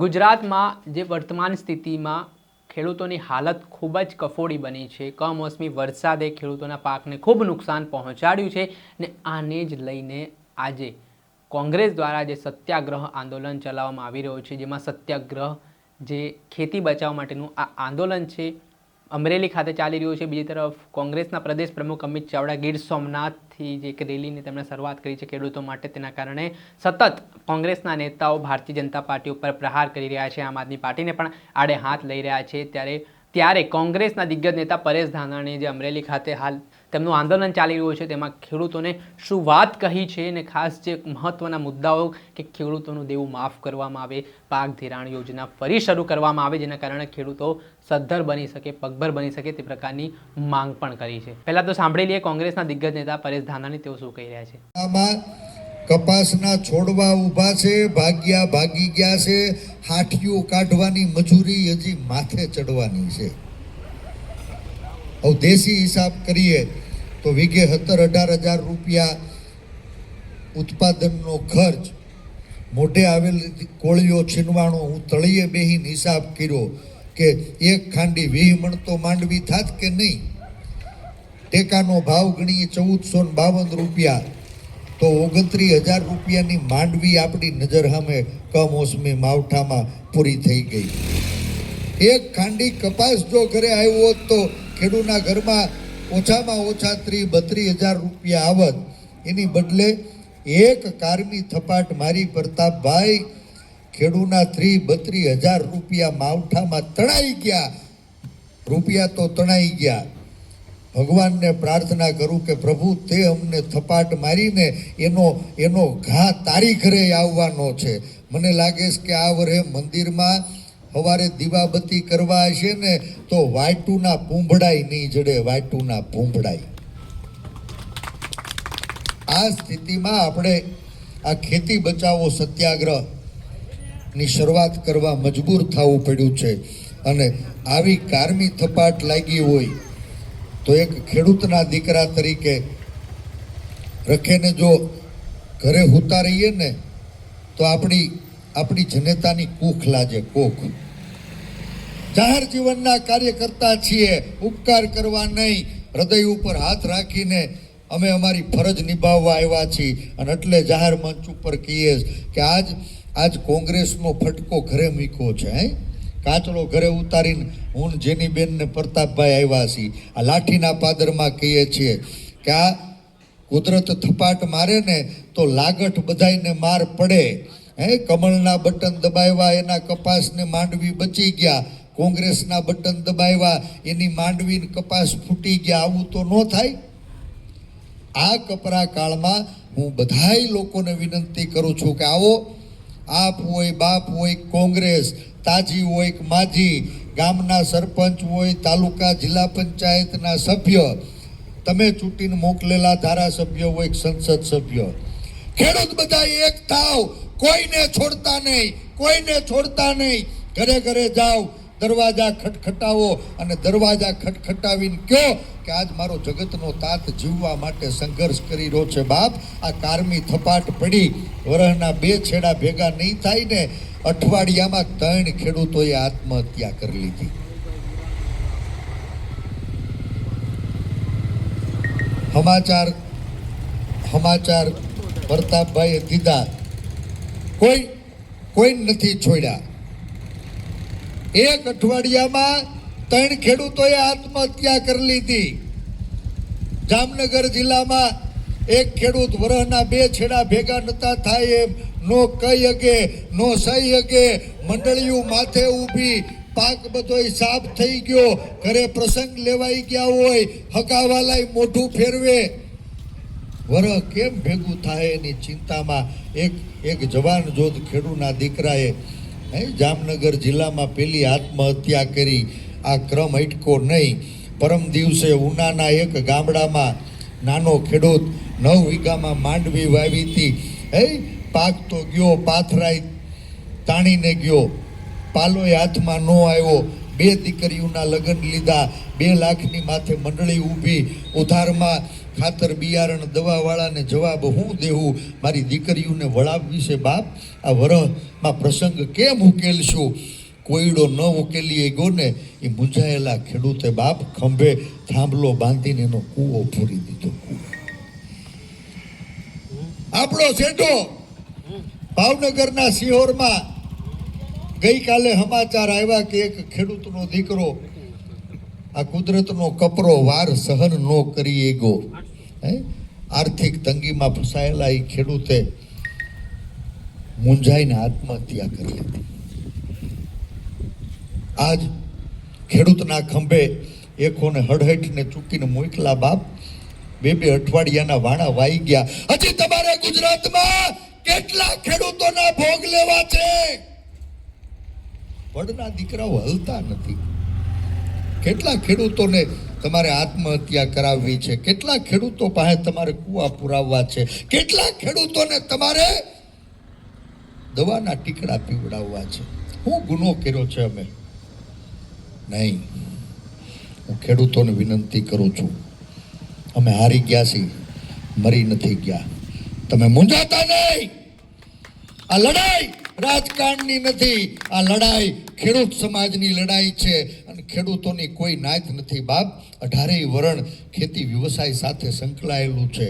ગુજરાતમાં જે વર્તમાન સ્થિતિમાં ખેડૂતોની હાલત ખૂબ જ કફોડી બની છે. કમોસમી વરસાદે ખેડૂતોના પાકને ખૂબ નુકસાન પહોંચાડ્યું છે ને આને જ લઈને આજે કોંગ્રેસ દ્વારા જે સત્યાગ્રહ આંદોલન ચલાવવામાં આવી રહ્યું છે, જેમાં સત્યાગ્રહ જે ખેતી બચાવ માટેનું આ આંદોલન છે અમરેલી ખાતે ચાલી રહ્યું છે. બીજી તરફ કોંગ્રેસના પ્રદેશ પ્રમુખ અમિત ચાવડા, ગીર સોમનાથથી જે એક રેલીની તેમણે શરૂઆત કરી છે ખેડૂતો માટે. તેના કારણે સતત કોંગ્રેસના નેતાઓ ભારતીય જનતા પાર્ટી ઉપર પ્રહાર કરી રહ્યા છે. આમ આદમી પાર્ટીને પણ આડે હાથ લઈ રહ્યા છે. ત્યારે ત્યારે કોંગ્રેસના દિગ્ગજ નેતા પરેશ ધાનાણી જે અમરેલી ખાતે હાલ તેમનું આંદોલન ચાલી રહ્યું છે, તેમાં ખેડૂતોને શું વાત કહી છે અને ખાસ જે મહત્ત્વના મુદ્દાઓ કે ખેડૂતોનું દેવું માફ કરવામાં આવે, પાક ધિરાણ યોજના ફરી શરૂ કરવામાં આવે, જેના કારણે ખેડૂતો સદ્ધર બની શકે, પગભર બની શકે તે પ્રકારની માંગ પણ કરી છે. પહેલાં તો સાંભળી લઈએ કોંગ્રેસના દિગ્ગજ નેતા પરેશ ધાનાની તેઓ શું કહી રહ્યા છે? કપાસના છોડવા ઊભા છે, ભાગ્યા ભાગી ગયા છે હાઠીઓ કાઢવાની મજૂરી હજી માથે ચડવાની છે. હવે દેશી હિસાબ કરીએ તો વીઘે સત્તર અઢાર હજાર રૂપિયા ઉત્પાદનનો ખર્ચ. મોઢે આવેલ કોળીઓ છીનવાણો હું તળીએ બેહીન હિસાબ કર્યો કે એક ખાંડી વીહ મણ તો માંડવી થાત કે નહીં? ટેકાનો ભાવ ગણીએ ચૌદસો ને બાવન રૂપિયા. તો ઓગણત્રીસ હજાર રૂપિયાની માંડવી આપણી નજર સામે કમોસમી માવઠામાં પૂરી થઈ ગઈ. એક ખાંડી કપાસ જો ઘરે આવ્યો તો ખેડૂના ઘરમાં ઓછામાં ઓછા ત્રીસ બત્રીસ હજાર રૂપિયા આવત એની બદલે એક કારમી થપાટ મારી પ્રતાપભાઈ ખેડૂના ત્રીસ બત્રીસ હજાર રૂપિયા માવઠામાં તણાઈ ગયા. રૂપિયા તો તણાઈ ગયા. ભગવાનને પ્રાર્થના કરું કે પ્રભુ તે અમને થપાટ મારીને એનો એનો ઘા તારી ઘરે આવવાનો છે. મને લાગે છે કે આ વરે મંદિરમાં સવારે દીવાબત્તી કરવા હશે ને, તો વાટુના પૂંભડાઈ નહીં જડે, વાટુના પૂંભડાઈ આ સ્થિતિમાં આપણે આ ખેતી બચાવો સત્યાગ્રહની શરૂઆત કરવા મજબૂર થવું પડ્યું છે. અને આવી કારમી થપાટ લાગી હોય, તો એક ખેડૂતના દીકરા તરીકે રખેને જો ઘરે હોતા રહીએ ને, તો આપણી આપણી જનતાની કૂખ લાજે, કૂખ. જાહેર જીવનના કાર્યકર્તા છીએ, ઉપકાર કરવા નહીં. હૃદય ઉપર હાથ રાખીને અમે અમારી ફરજ નિભાવવા આવ્યા છીએ. અને એટલે જાહેર મંચ ઉપર કહીએ કે આજ આજ કોંગ્રેસનો ફટકો ઘરે મૂક્યો છે, હે? કાચલો ઘરે ઉતારીને હું જેની બેનને પ્રતાપભાઈ આવ્યા છીએ. આ લાઠીના પાદરમાં કહીએ છીએ કે આ કુદરત થપાટ મારે ને તો લાગઠ બધાયને માર પડે. હે? કમળના બટન દબાવ્યા, એના કપાસને માંડવી બચી ગયા. કોંગ્રેસના બટન દબાવ્યા, એની માંડવી કપાસ ફૂટી ગયા, આવું તો ન થાય. આ કપરા કાળમાં હું બધાય લોકોને વિનંતી કરું છું કે આવો, આપ હોય, બાપ હોય, કોંગ્રેસ, તાજી હોય કે માજી, ગામના સરપંચ હોય, તાલુકા જિલ્લા પંચાયતના સભ્ય, તમે ચૂંટીને મોકલેલા ધારાસભ્ય હોય સંસદ સભ્ય. ખેડૂત બધા એક થાવ, કોઈને છોડતા નહીં, કોઈને છોડતા નહીં. ઘરે ઘરે જાઓ દરવાજા ખટખટાવો અને દરવાજા ખટખટાવીને કહો કે આજ મારો જગતનો તાત જીવવા માટે સંઘર્ષ કરી રહ્યો છે બાપ. આ કારમી થપાટ પડી. વરહના બે છેડા ભેગા નહીં થાય ને અઠવાડિયામાં ત્રણ ખેડૂતોએ આત્મહત્યા કરી લીધી. સમાચાર સમાચાર પ્રતાપભાઈએ દીધા. કોઈ કોઈ નથી છોડ્યા. એક અઠવાડિયામાં ત્રણ ખેડૂતોએ આત્મહત્યા કરી લીધી. જામનગર જિલ્લામાં એક ખેડૂત વરહના બે છેડા ભેગા નતા થાય એમ નો કઈ અગે નો સહી અગે મંડળીયું માથે ઊભી, પાક બધોય સાફ થઈ ગયો, ઘરે પ્રસંગ લેવાઈ ગયા હોય હકાવાલાય મોઢું ફેરવે. વરહ કેમ ભેગું થાય એની ચિંતામાં એક એક જવાન જોધ ખેડૂના દીકરાએ જામનગર જિલ્લામાં પેલી આત્મહત્યા કરી. આ ક્રમ અટકો નહીં. પરમ દિવસે ઉનાના એક ગામડામાં નાનો ખેડૂત નવ વીઘામાં માંડવી વાવી હતી. હે? પાક તો ગયો, પાથરાઈ તાણીને ગયો. પાલોય હાથમાં ન આવ્યો. બે દીકરીઓના લગ્ન લીધા. બે લાખની માથે મંડળી ઊભી. ઉધારમાં ખાતર, બિયારણ, દવાવાળાને જવાબ હું દેવું? મારી દીકરીઓને વળાવવી છે બાપ, આ વરહમાં પ્રસંગ કેમ ઉકેલશું? કોયડો ન ઉકેલીએ ગોને એ મૂંઝાયેલા ખેડૂતે બાપ ખંભે થાંભલો બાંધીને એનો કૂવો પૂરી દીધો. આપણો શેઠો, ભાવનગરના સિહોરમાં ગઈકાલે સમાચાર આવ્યા કે એક ખેડૂતનો દીકરો આ કુદરતનો કપરો વાર સહન ન કરી એગો હે? આર્થિક તંગીમાં ફસાયેલા એ ખેડૂતે મૂંઝાઈને આત્મહત્યા કરી લીધી આજ ખેડૂતના ખંભે એકોને હડહટને ચૂકીને મોકલા બાપ બે બે અઠવાડિયાના વાણા વાઈ ગયા. હજી તમારે ગુજરાતમાં કેટલા ખેડૂતોના ભોગ લેવા છે? વડના દીકરાઓ હલતા નથી. કેટલા ખેડૂતોને તમારે આત્મહત્યા કરાવવી છે? કેટલા ખેડૂતો પાસે તમારે કુવા પુરાવવા છે? કેટલા ખેડૂતોને તમારે દવાના ટીકડા પીવડાવવા છે? હું ગુનો કર્યો છે અમે. નહીં. હું ખેડૂતોને વિનંતી કરું છું. અમે હારી ગયા છીએ. મરી નથી ગયા. તમે મૂંઝાતા નહીં. આ લડાઈ રાજકારણની નથી. આ લડાઈ ખેડૂત સમાજની લડાઈ છે અને ખેડૂતોની કોઈ નાત નથી બાપ. અઢારેય વરણ ખેતી વ્યવસાય સાથે સંકળાયેલું છે.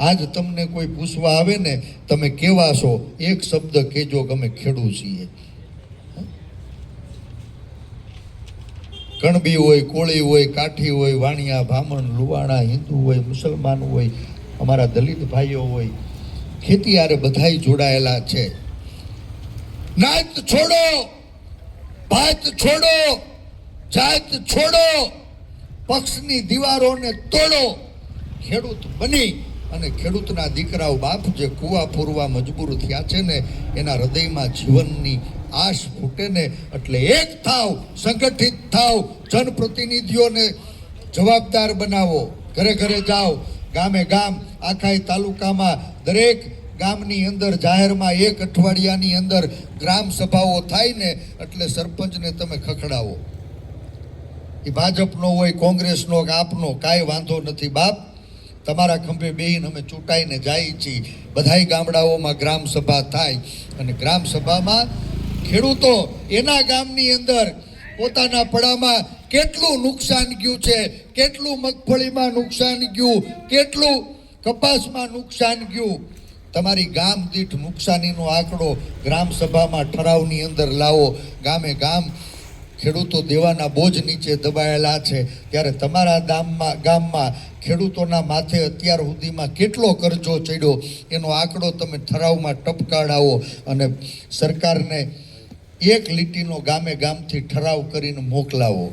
આજ તમને કોઈ પૂછવા આવે ને, તમે કેવા છો? એક શબ્દ કહેજો કે અમે ખેડૂત છીએ કણબી હોય, કોળી હોય, કાઠી હોય, વાણિયા ભામણ લુવાણા, હિન્દુ હોય, મુસલમાન હોય, અમારા દલિત ભાઈઓ હોય, ખેતી આરે બધાય જોડાયેલા છે. નાત છોડો, ભાત છોડો, જાત છોડો, પક્ષની દીવારોને તોડો. ખેડૂત બની અને ખેડૂતના દીકરાઓ બાપ જે કુવા પૂરવા મજબૂર થયા છે ને, એના હૃદયમાં જીવનની આશ ફૂટે ને, એટલે એક થાવ, સંગઠિત થાવ, જનપ્રતિનિધિઓને જવાબદાર બનાવો. ઘરે ઘરે જાઓ. ગામે ગામ, આખાય તાલુકામાં દરેક ગામની અંદર, જાહેરમાં એક અઠવાડિયાની અંદર ગ્રામ સભાઓ થાય ને, એટલે સરપંચને તમે ખખડાવો. એ ભાજપનો હોય કોંગ્રેસનો કે આપનો કાંઈ વાંધો નથી બાપ. તમારા ખંભે બેહીને અમે ચૂંટાઈને જાય છીએ. બધાય ગામડાઓમાં ગ્રામ સભા થાય. અને ગ્રામ સભામાં ખેડૂતો એના ગામની અંદર પોતાના પડામાં કેટલું નુકસાન ગયું છે, કેટલું મગફળીમાં નુકસાન ગયું, કેટલું કપાસમાં નુકસાન ગયું તમારી ગામ દીઠ નુકસાનીનો આંકડો ગ્રામ સભામાં ઠરાવની અંદર લાવો. ગામે ગામ ખેડૂતો દેવાના બોજ નીચે દબાયેલા છે. ત્યારે તમારા ગામમાં ગામમાં ખેડૂતોના માથે અત્યાર સુધીમાં કેટલો કરજો ચડ્યો? એનો આંકડો તમે ઠરાવમાં ટપકાડાવો અને સરકારને એક લીટીનો ગામે ગામથી ઠરાવ કરીને મોકલાવો.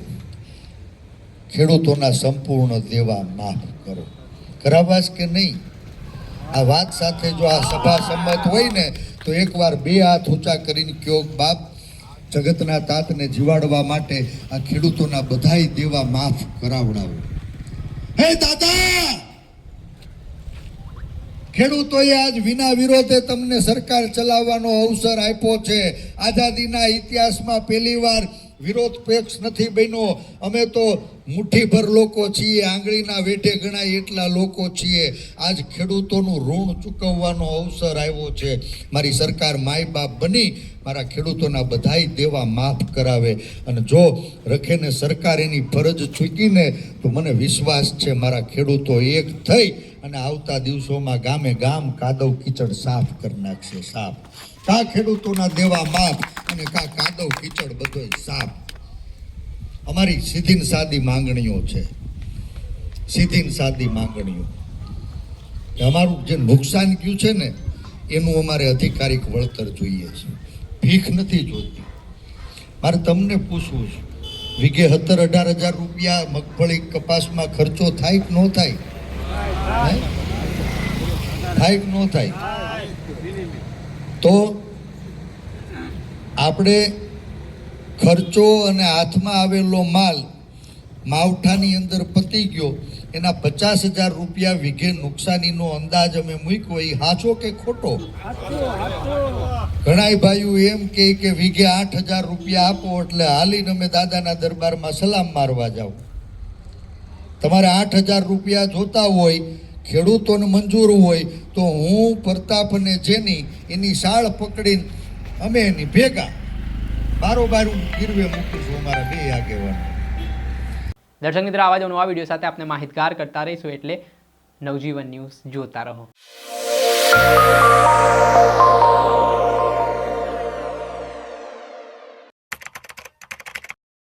ખેડૂતોના સંપૂર્ણ દેવા માફ કરો. કરાવાસ કે નહીં? આ વાત સાથે જો આ સભા સંમત હોય ને, તો એકવાર બે હાથ ઊંચા કરીને કયો બાપ જગતના તાતને જીવાડવા માટે આ ખેડૂતોના બધાય દેવા માફ કરાવડાવો. હે દાદા! ખેડૂતોએ આજ વિના વિરોધે તમને સરકાર ચલાવવાનો અવસર આપ્યો છે. આઝાદીના ઇતિહાસમાં પહેલીવાર વિરોધ પક્ષ નથી બન્યો. અમે તો મુઠ્ઠીભર લોકો છીએ, આંગળીના વેઢે ગણાય એટલા લોકો છીએ. આજ ખેડૂતોનું ઋણ ચૂકવવાનો અવસર આવ્યો છે. મારી સરકાર માય બાપ બની, મારા ખેડૂતોના બધાય દેવા માફ કરાવે. અને જો રખેને સરકાર એની ફરજ ચૂકીને, તો મને વિશ્વાસ છે મારા ખેડૂતો એક થઈ અને આવતા દિવસોમાં ગામે ગામ કાદવ કીચડ સાફ કરી નાખશે, સાફ. કા ખેડૂતોના દેવા માફ અને કા કાદવ, કીચડ બધોય સાફ. અમારી સીધી સાદી માંગણીઓ છે. સીધી સાદી માંગણીઓ. અમારું જે નુકસાન ગયું છે ને, એનું અમારે અધિકારિક વળતર જોઈએ છે. ભીખ નથી જોતી મારે તમને પૂછવું છે, વીઘે સત્તર અઢાર હજાર રૂપિયા મગફળી કપાસમાં ખર્ચો થાય કે ન થાય? થાય કે ન થાય? તો આપણે ખર્ચો અને હાથમાં આવેલો માલ માવઠાની અંદર પતી ગયો. એના પચાસ હજાર રૂપિયા વીઘે નુકસાનીનો અંદાજ અમે મૂક્યો. એ સાચો કે ખોટો? ઘણાય ભાઈઓ એમ કે કે વીઘે આઠ હજાર રૂપિયા આપો એટલે હાલીને અમે દાદાના દરબારમાં સલામ મારવા જાઓ. તમારે આઠ હજાર રૂપિયા જોતા હોય ખેડૂતોને મંજૂર હોય તો હું પ્રતાપ અને જેની એની શાળ પકડીને અમે એની ભેગા બારોબાર ગીરવે મૂકીશું અમારા બે આગેવાન. દર્શક મિત્રો આવા જ નવા વીડિયો સાથે આપણે માહિતગાર કરતા રહીશું એટલે નવજીવન ન્યૂઝ જોતા રહો.